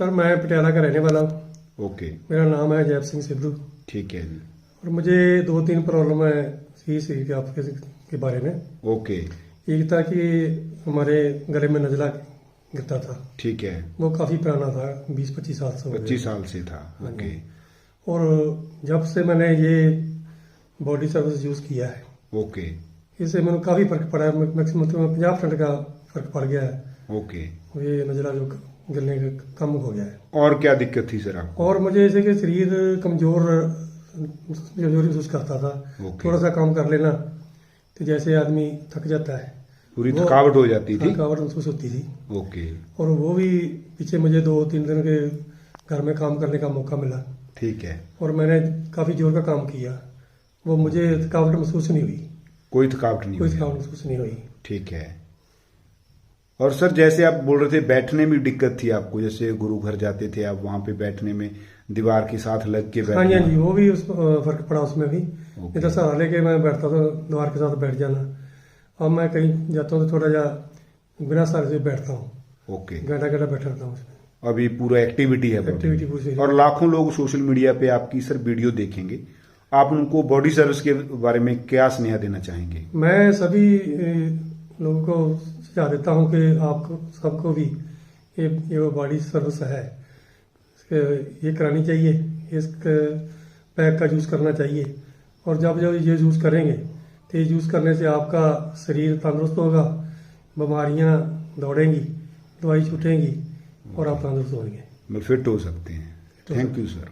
Sir मैं पटियाला का रहने वाला हूँ। ओके। मेरा नाम है जैप सिंह सिद्धू। ठीक है। जी और मुझे दो तीन प्रॉब्लम है सी शरीर के आपके के बारे में। ओके। एक था कि हमारे गले में नजला गिरता था। ठीक है। वो काफ़ी पुराना था बीस पच्चीस साल से पच्चीस साल से था। हाँ ओके। और जब से मैंने ये बॉडी सर्विस यूज़ किया है ओके। इससे मैंने काफ़ी फ़र्क पड़ा है। मैक्सिमम पंजाब परसेंट का फ़र्क पड़ गया है। ओके। ये नजला जो गिरने का कम हो गया है। और क्या दिक्कत थी सर आपको? और मुझे ऐसे कि शरीर कमज़ोर कमज़ोर महसूस करता था। थोड़ा सा काम कर लेना तो जैसे आदमी थक जाता है पूरी थकावट हो जाती थी? थकावट महसूस होती थी। ओके। और वो भी पीछे मुझे दो तीन दिन के घर में काम करने का मौका मिला। ठीक है। और मैंने काफ़ी ज़ोर का काम किया। वो मुझे थकावट महसूस नहीं हुई। कोई थकावट नहीं कोई थकावट महसूस नहीं हुई। ठीक है। और सर जैसे आप बोल रहे थे बैठने में दिक्कत थी आपको। जैसे गुरु घर जाते थे आप वहाँ पे बैठने में दीवार के साथ लग के हाँ जी हाँ जी वो भी उस फ़र्क पड़ा उसमें भी। तो सहारा लेके मैं बैठता था दीवार के साथ बैठ जाना। अब मैं कहीं जाता हूँ तो थोड़ा जा बिना सहारे से बैठता हूँ। ओके। घंटा घंटा बैठा रहता हूँ उसमें। अभी पूरा एक्टिविटी है एक्टिविटी पूरी और लाखों लोग सोशल मीडिया पे आपकी सर वीडियो देखेंगे। आप उनको बॉडी सर्विस के बारे में क्या स्नेहा देना चाहेंगे? मैं सभी लोगों को सुझाव देता हूँ कि आपको सबको भी ये ये बॉडी सर्विस है। ये करानी चाहिए इस पैक का यूज़ करना चाहिए। और जब जब ये यूज़ करेंगे तो ये यूज़ करने से आपका शरीर तंदुरुस्त होगा बीमारियाँ दौड़ेंगी दवाई छूटेंगी और आप तंदुरुस्त होंगे। फिट हो सकते हैं। Thank you sir